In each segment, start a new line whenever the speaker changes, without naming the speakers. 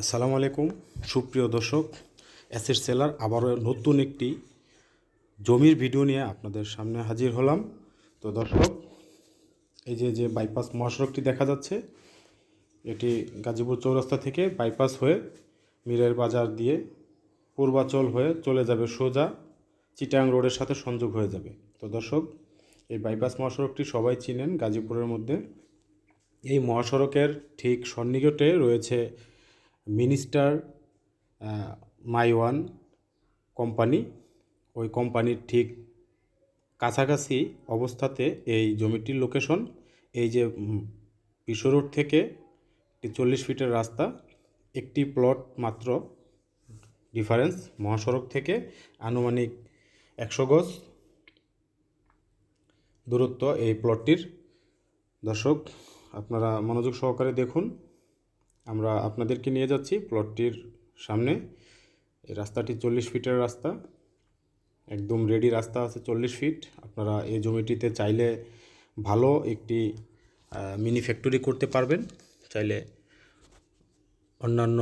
আসসালামু আলাইকুম। সুপ্রিয় দর্শক অ্যাসেট সেলার আবারও নতুন একটি জমির ভিডিও নিয়ে আপনাদের সামনে হাজির হলাম। তো দর্শক, এই যে যে বাইপাস মহাসড়কটি দেখা যাচ্ছে, এটি গাজীপুর চৌরাস্তা থেকে বাইপাস হয়ে মিরের বাজার দিয়ে পূর্বাচল হয়ে চলে যাবে সোজা চিটাং রোডের সাথে সংযোগ হয়ে যাবে। তো দর্শক, এই বাইপাস মহাসড়কটি সবাই চিনেন, গাজীপুরের মধ্যে। এই মহাসড়কের ঠিক সন্নিকটে রয়েছে মিনিস্টার মাইওয়ান কোম্পানি, ওই কোম্পানির ঠিক কাছাকাছি অবস্থাতে এই জমিটির লোকেশন এই যে বিশ্ব রোড থেকে চল্লিশ ফিটের রাস্তা, একটি প্লট মাত্র ডিফারেন্স মহাসড়ক থেকে আনুমানিক একশো গজ দূরত্ব এই প্লটটির দর্শক, আপনারা মনোযোগ সহকারে দেখুন। আমরা আপনাদেরকে নিয়ে যাচ্ছি প্লটটির সামনে। এই রাস্তাটি চল্লিশ ফিটের রাস্তা, একদম রেডি রাস্তা আছে চল্লিশ ফিট। আপনারা এই জমিটিতে চাইলে ভালো একটি মিনি ফ্যাক্টরি করতে পারবেন। চাইলে অন্যান্য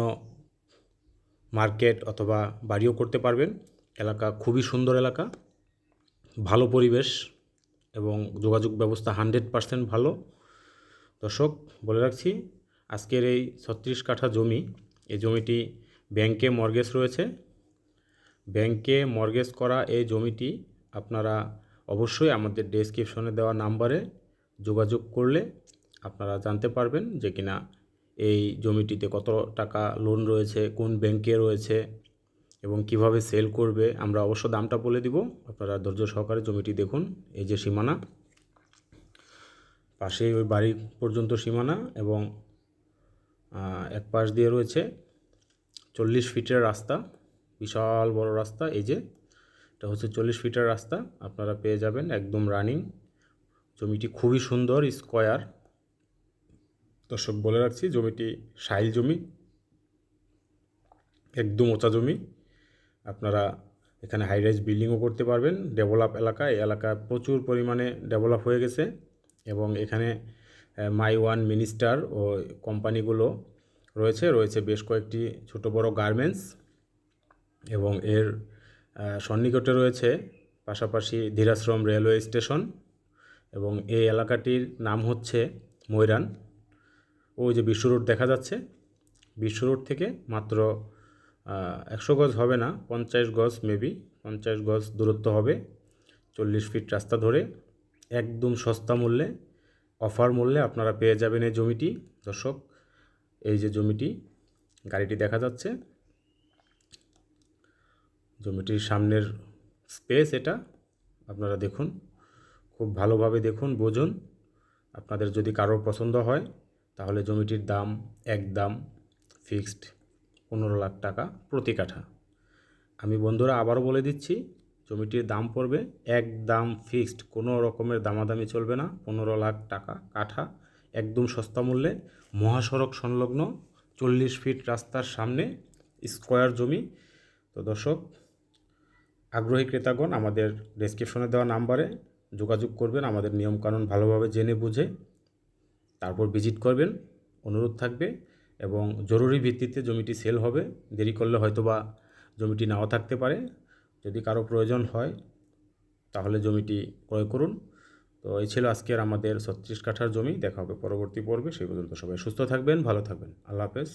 মার্কেট অথবা বাড়িও করতে পারবেন। এলাকা খুবই সুন্দর এলাকা, ভালো পরিবেশ এবং যোগাযোগ ব্যবস্থা হান্ড্রেড পার্সেন্ট ভালো। দর্শক, বলে রাখছি আজকের এই ছত্রিশ কাঠা জমি, এই জমিটি ব্যাংকে মর্গেজ রয়েছে। ব্যাংকে মর্গেজ করা এই জমিটি আপনারা অবশ্যই আমাদের ডেসক্রিপশনে দেওয়া নাম্বারে যোগাযোগ করলে আপনারা জানতে পারবেন যে কিনা এই জমিটিতে কত টাকা লোন রয়েছে, কোন ব্যাংকে রয়েছে এবং কীভাবে সেল করবে। আমরা অবশ্য দামটা বলে দিব, আপনারা ধৈর্য সহকারে জমিটি দেখুন, এই যে সীমানা পাশে ওই বাড়ি পর্যন্ত সীমানা এবং এক পাশ দিয়ে রয়েছে চল্লিশ ফিটের রাস্তা, বিশাল বড় রাস্তা। এই যে, এটা হচ্ছে চল্লিশ ফিটের রাস্তা, আপনারা পেয়ে যাবেন একদম রানিং। জমিটি খুবই সুন্দর, স্কোয়ার। দর্শক, বলে রাখছি, জমিটি সাইল জমি, একদম ওচা জমি। আপনারা এখানে হাই রাইজ বিল্ডিংও করতে পারবেন। ডেভেলপ এলাকা, এই এলাকা প্রচুর পরিমাণে ডেভেলপ হয়ে গেছে এবং এখানে মাই ওয়ান মিনিস্টার ও কোম্পানিগুলো রয়েছে রয়েছে বেশ কয়েকটি ছোট বড় গার্মেন্টস এবং এর সন্নিকটে রয়েছে পাশাপাশি ধীরাশ্রম রেলওয়ে স্টেশন এবং এই এলাকাটির নাম হচ্ছে ময়রান। ওই যে বিশ্ব রোড দেখা যাচ্ছে, বিশ্ব রোড থেকে মাত্র একশো গজ হবে না, পঞ্চাশ গজ মেবি পঞ্চাশ গজ দূরত্ব হবে, চল্লিশ ফিট রাস্তা ধরে, একদম সস্তা মূল্যে অফার মূল্যে আপনারা পেয়ে যাবেন এই জমিটি। দর্শক, এই যে জমিটি, গাড়িটি দেখা যাচ্ছে। জমিটির সামনের স্পেস এটা। আপনারা দেখুন, খুব ভালোভাবে দেখুন, বোঝুন। আপনাদের যদি কারোর পছন্দ হয়, তাহলে জমিটির দাম এক দাম ফিক্সড পনেরো লাখ টাকা প্রতি কাঠা। আমি বন্ধুরা আবারও বলে দিচ্ছি জমিটির দাম পড়বে। একদম ফিক্সড, কোনো রকমের দামাদামি চলবে না। পনেরো লাখ টাকা কাঠা, একদম সস্তা মূল্যে। মহাসড়ক সংলগ্ন চল্লিশ ফিট রাস্তার সামনে স্কোয়ার জমি। তো দর্শক, আগ্রহী ক্রেতাগণ, আমাদের ডেসক্রিপশনে দেওয়া নাম্বারে যোগাযোগ করবেন, আমাদের নিয়মকানুন ভালোভাবে জেনে বুঝে তারপর ভিজিট করবেন। অনুরোধ থাকবে এবং জরুরি ভিত্তিতে জমিটি সেল হবে। দেরি করলে হয়তোবা জমিটি নাও থাকতে পারে। যদি কারও প্রয়োজন হয়, তাহলে জমিটি ক্রয় করুন। তো এই ছিল আজকের আমাদের ছত্রিশ কাঠার জমি। দেখা হবে পরবর্তী পর্বে। সেই পর্যন্ত সবাই সুস্থ থাকবেন, ভালো থাকবেন। আল্লাহ হাফেজ।